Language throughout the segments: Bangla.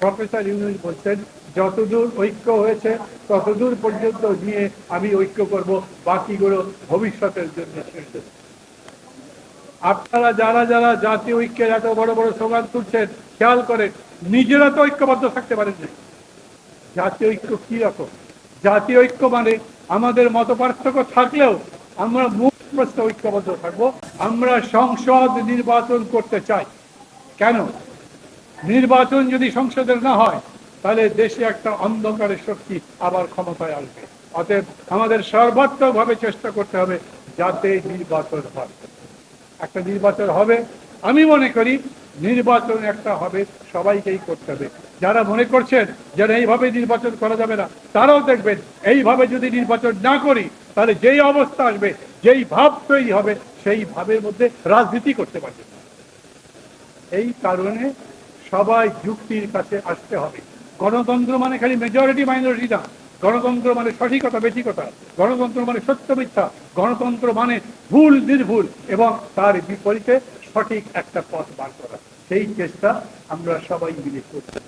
প্রফেসর ইউনুস বলছেন, যতদূর ঐক্য হয়েছে, ততদূর পর্যন্ত নিয়ে আমি ঐক্য করব, বাকিগুলো ভবিষ্যতের জন্য আপনারা যারা যারা জাতীয় ঐক্যের এত বড় বড় স্লোগান তুলছেন, খেয়াল করেন, নিজেরা তো ঐক্যবদ্ধ থাকতে পারেন না জাতীয় ঐক্য কি রকম? জাতীয় ঐক্য মানে আমাদের মত পার্থক্য থাকলেও আমরা মূল প্রশ্নে ঐক্যবদ্ধ থাকব, আমরা সংসদ নির্বাচন করতে চাই। কেন? নির্বাচন যদি সংসদের না হয়, তাহলে দেশে একটা অন্ধকারের শক্তি আবার ক্ষমতায় আসবে। অতএব আমাদের সর্বাত্মকভাবে চেষ্টা করতে হবে যাতে নির্বাচন হয়। একটা নির্বাচন হবে, আমি মনে করি নির্বাচন একটা হবে, সবাইকেই করতে হবে। যারা মনে করছেন যে এইভাবে নির্বাচন করা যাবে না, তারাও দেখবেন, এইভাবে যদি নির্বাচন না করি, তাহলে যেই অবস্থা আসবে, যেই ভাব তৈরি হবে, সেই ভাবের মধ্যে রাজনীতি করতে পারবে এই কারণে সবাই যুক্তির কাছে আসতে হবে। গণতন্ত্র মানে খালি মেজরিটি মাইনরিটি না। গণতন্ত্র মানে সঠিকতা, বেঠিকতা। গণতন্ত্র মানে সত্য, মিথ্যা। গণতন্ত্র মানে ভুল, নির্ভুল এবং তার বিপরীতে সঠিক একটা পথ বার করা। সেই চেষ্টা আমরা সবাই মিলে করছি।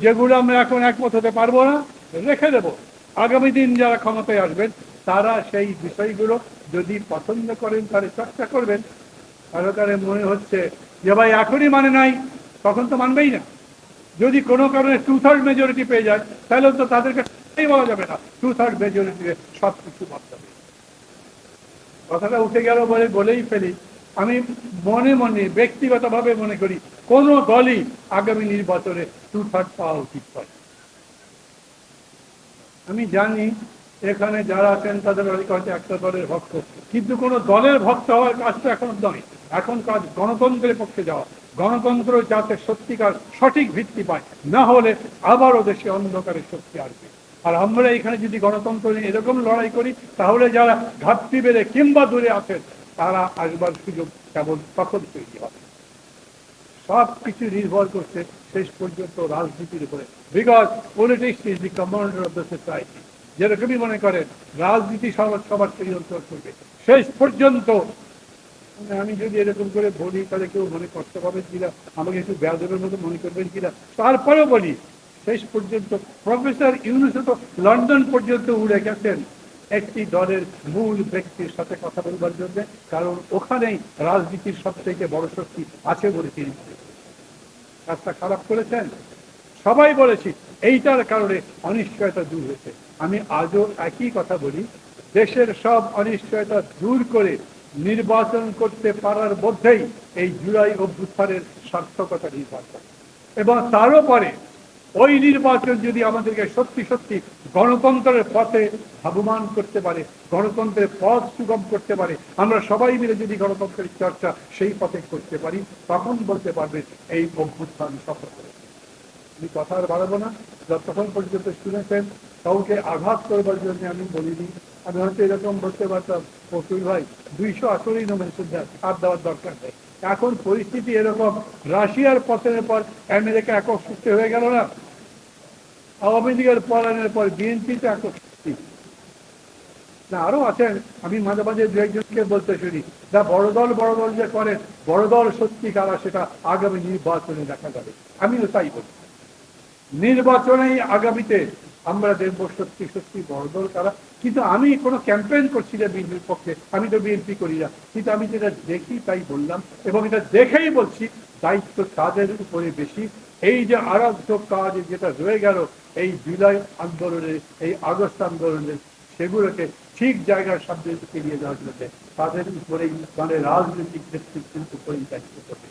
যেগুলো আমরা এখন একমত হতে পারব না, রেখে দেব। আগামী দিন যারা ক্ষমতায় আসবেন, তারা সেই বিষয়গুলো যদি পছন্দ করেন, তাহলে চর্চা করবেন। কারও কারে মনে হচ্ছে যে ভাই এখনই মানে নাই তখন তো মানবেই না। যদি কোনো কারণে টু থার্ড মেজরিটি পেয়ে যায়, তাহলে তো তাদেরকে বলা যাবে না। টু থার্ড মেজরিটিতে সব কিছু মানতে হবে কথাটা উঠে গেল বলে বলেই ফেলি। আমি মনে মনে, ব্যক্তিগতভাবে মনে করি, কোন দলই আগামী নির্বাচনে টু থার্ড পাওয়া উচিত নয়। আমি জানি এখানে যারা আছেন, তাদের অনেকে হয়তো একটা দলের ভক্ত। কিন্তু কোন দলের ভক্ত হওয়ার কাজটা এখন নয়। এখন কাজ গণতন্ত্রের পক্ষে যাওয়া। গণতন্ত্র যাতে সত্যিকার সঠিক ভিত্তি পায়, না হলে আবারও দেশে অন্ধকারের শক্তি আসবে। আর আমরা এখানে যদি গণতন্ত্র নিয়ে এরকম লড়াই করি, তাহলে যারা ঘাটতি বেড়ে কিংবা দূরে আছেন, তারা আসবার সুযোগ কেবল তখন তৈরি হবে। সব কিছু নির্ভর করছে শেষ পর্যন্ত রাজনীতির উপরে। Because politics is the commander of the society যেরকমই মনে করেন, রাজনীতি সবার সবার নিয়ন্ত্রণ করবে শেষ পর্যন্ত আমি যদি এরকম করে বলি, তাহলে কেউ মনে কষ্ট পাবেন কিনা? আমাকে একটু ব্যাজের মতো মনে করবেন কিনা? তারপরেও বলি, শেষ পর্যন্ত প্রফেসর ইউনুসে তো লন্ডন পর্যন্ত উড়ে গেছেন। একটি দলের মূল ব্যক্তির সাথে কথা বলবার জন্য, কারণ ওখানেই রাজনীতির সব থেকে বড় শক্তি আছে বলে তিনি কাজটা খারাপ করেছেন? সবাই বলেছি, এইটার কারণে অনিশ্চয়তা দূর হয়েছে। আমি আজও একই কথা বলি, দেশের সব অনিশ্চয়তা দূর করে নির্বাচন করতে পারার মধ্যেই এই জুলাই অভ্যুত্থানের সার্থকতা করে। এবং তারও পরে ওই নির্বাচন যদি আমাদেরকে সত্যি সত্যি গণতন্ত্রের পথে ভাবমান করতে পারে, গণতন্ত্রের পথ সুগম করতে পারে, আমরা সবাই মিলে যদি গণতন্ত্রের চর্চা সেই পথে করতে পারি, তখন বলতে পারবে এই অভ্যুত্থান সফল করেছে আমি কথা আর বাড়াবো না। যতক্ষণ পর্যন্ত শুনেছেন, কাউকে আঘাত করবার জন্য আমি বলিনি। আমি হয়তো এরকম বলতে পারতাম ফতুল ভাই, দুইশো আসলেই নমিনেশন দেন আর দেওয়ার দরকার নেই। এখন পরিস্থিতি এরকম, রাশিয়ার পতনের পর আমেরিকা একক শক্তি হয়ে গেল না? আওয়ামী লীগের পলায়নের পর বিএনপিতে একক শক্তি না, আরও আছেন, আমি মাঝে মাঝে দু একজনকে বলতে শুনি যা বড় দল বড় দল যে করে, বড় দল সত্যি কারা সেটা আগামী নির্বাচনে দেখা যাবে। আমিও তাই বলি। নির্বাচনেই আগামীতে আমরা দেখব সত্যি সত্যি বড় দল কারা। কিন্তু আমি কোনো ক্যাম্পেইন করছি না বিএনপির পক্ষে, আমি তো বিএনপি করি না। কিন্তু আমি যেটা দেখি তাই বললাম এবং এটা দেখেই বলছি, দায়িত্ব তাদের উপরে বেশি। এই যে আরাধ্য কাজ যেটা রয়ে গেল, এই জুলাই আন্দোলনের, এই আগস্ট আন্দোলনের, সেগুলোকে ঠিক জায়গার সামনে নিয়ে যাওয়ার জন্য তাদের উপরেই মানে রাজনৈতিক নেতৃত্বের উপরেই দায়িত্ব করবে